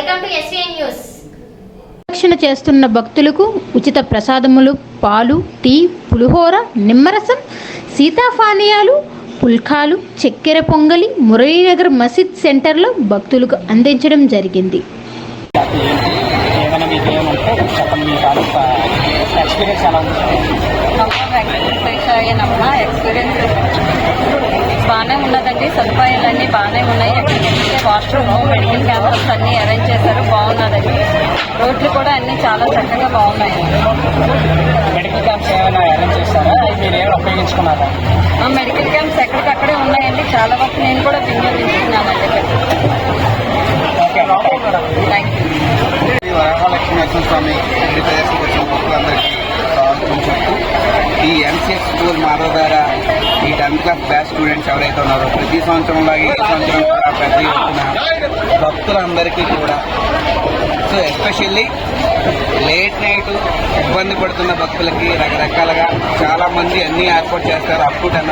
Welcome to SVN news రక్షణ చేస్తున్న భక్తులకు ఉచిత ప్రసాదములు పాలు టీ పులిహోర నిమ్మరసం సీతాఫానియాలు పుల్కాలు చక్కెర పొంగలి మురళీనగర్ మసీద్ సెంటర్లో భక్తులకు అందించడం జరిగింది. ఎక్స్పీరియన్స్ బాగానే ఉన్నదండి. సదుపాయాలన్నీ బాగానే ఉన్నాయి. ఎక్కడికి వాష్రూమ్ మెడికల్ క్యాంపస్ అన్నీ అరేంజ్ చేశారు బాగున్నదండి. రోడ్లు కూడా అన్నీ చాలా చక్కగా బాగున్నాయి. మెడికల్ క్యాంప్స్ ఏమైనా అరేంజ్ చేస్తారా మీరు ఏమైనా ఉపయోగించుకున్నారా? ఆ మెడికల్ క్యాంప్స్ ఎక్కడికక్కడే ఉన్నాయండి. చాలా వరకు నేను కూడా వినియోగించుకున్నానండి. Thank you Varahalakshmi Narasimhaswamy MD ప్రదర్శనకు వచ్చిన భక్తులందరికీ స్వాగతం చెప్తూ ఈ ఎంసీఎస్ స్కూల్ మాధవ ద్వారా ఈ టెన్త్ క్లాస్ బ్యాచ్ స్టూడెంట్స్ ఎవరైతే ఉన్నారో ప్రతి సంవత్సరం లాగే ఈ సంవత్సరం కూడా ప్రతి భక్తులందరికీ కూడా. సో ఎస్పెషల్లీ లేట్ నైట్ ఇబ్బంది పడుతున్న భక్తులకి రకరకాలుగా చాలా మంది అన్ని ఏర్పాటు చేస్తారు అప్ టు టెన్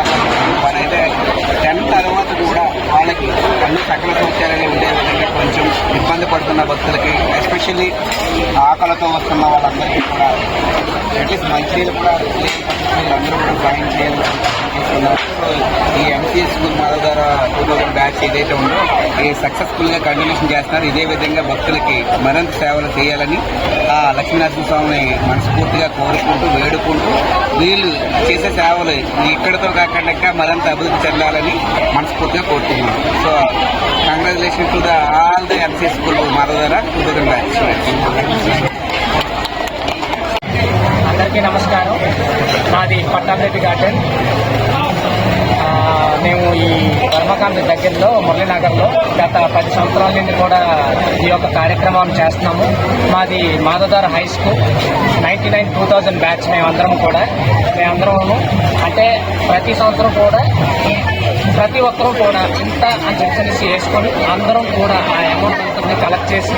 మనైతే అయితే టెన్ తర్వాత కూడా వాళ్ళకి అన్ని సకల సౌకర్యాలు ఉండే విధంగా కొంచెం ఇబ్బంది పడుతున్న భక్తులకి ఎస్పెషల్లీ ఆకలితో వస్తున్న వాళ్ళందరికీ కూడా అట్లీస్ట్ మంచినీళ్ళు కూడా లేని అందరూ కూడా జాయిన్ చేయాలి ఈ MCS school Madhav two thousand batch ఏదైతే ఉందో ఇది సక్సెస్ఫుల్గా కంటిన్యూషన్ చేస్తున్నారు ఇదే విధంగా భక్తులకి మరింత సేవలు చేయాలని ఆ లక్ష్మీనరసింహ స్వామిని మనస్ఫూర్తిగా కోరుకుంటూ వేడుకుంటూ వీళ్ళు చేసే సేవలు ఇక్కడితో కాకుండా మరింత అభివృద్ధి చెందాలని మనస్ఫూర్తిగా కోరుతున్నాం so congratulation to the all the MCS school Madhav two thousand batch అందరికీ నమస్కారం. నాది పట్టాభిరెడ్డి గార్డెన్. మేము ఈ ధర్మకాంత దగ్గరలో మురళీనగర్లో గత పది సంవత్సరాల నుండి కూడా ఈ యొక్క కార్యక్రమాన్ని చేస్తున్నాము. మాది Madhavadara high school ninety nine two thousand batch మేమందరం కూడా. మేమందరము అంటే ప్రతి సంవత్సరం కూడా ప్రతి ఒక్కరూ కూడా ఇంత అని చెప్పి వేసుకొని అందరం కూడా ఆ అమౌంట్ అంతా కలెక్ట్ చేసి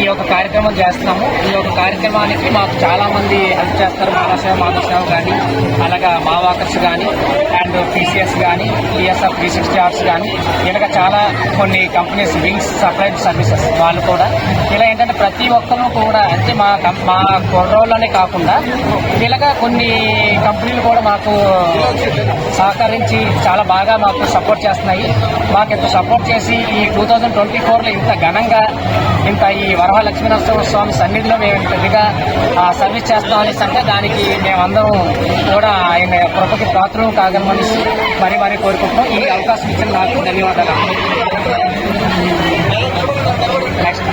ఈ యొక్క కార్యక్రమం చేస్తున్నాము. ఈ యొక్క కార్యక్రమానికి మాకు చాలామంది హెల్ప్ చేస్తారు. మానసేవ మాధవసేవ కానీ అలాగా మా వాకర్స్ కానీ అండ్ పీసీఎస్ కానీ ఈఎస్ఆర్ త్రీ సిక్స్టీ ఆర్స్ కానీ ఇలాగ చాలా కొన్ని కంపెనీస్ వింగ్స్ సప్లైడ్ సర్వీసెస్ వాళ్ళు కూడా. ఇలా ఏంటంటే ప్రతి ఒక్కరూ కూడా అంటే మా మా కుర్రోళ్ళనే కాకుండా ఇలాగా కొన్ని కంపెనీలు కూడా మాకు సహకరించి చాలా బాగా మాకు సపోర్ట్ చేస్తున్నాయి. మాకు ఇంత సపోర్ట్ చేసి ఈ టూ థౌజండ్ ట్వంటీ ఫోర్లో ఇంత ఘనంగా ఇంత ఈ వరహ లక్ష్మీనరసింహ స్వామి సన్నిధిలో మేము పెద్దగా సర్వీస్ చేస్తాం అనేసి అంటే దానికి మేమందరం కూడా ఆయన కృపకి పాత్రలు కాగలమని మరి మరి కోరుకుంటున్నాం. ఈ అవకాశం ఇచ్చిన నాకు ధన్యవాదాలు. నెక్స్ట్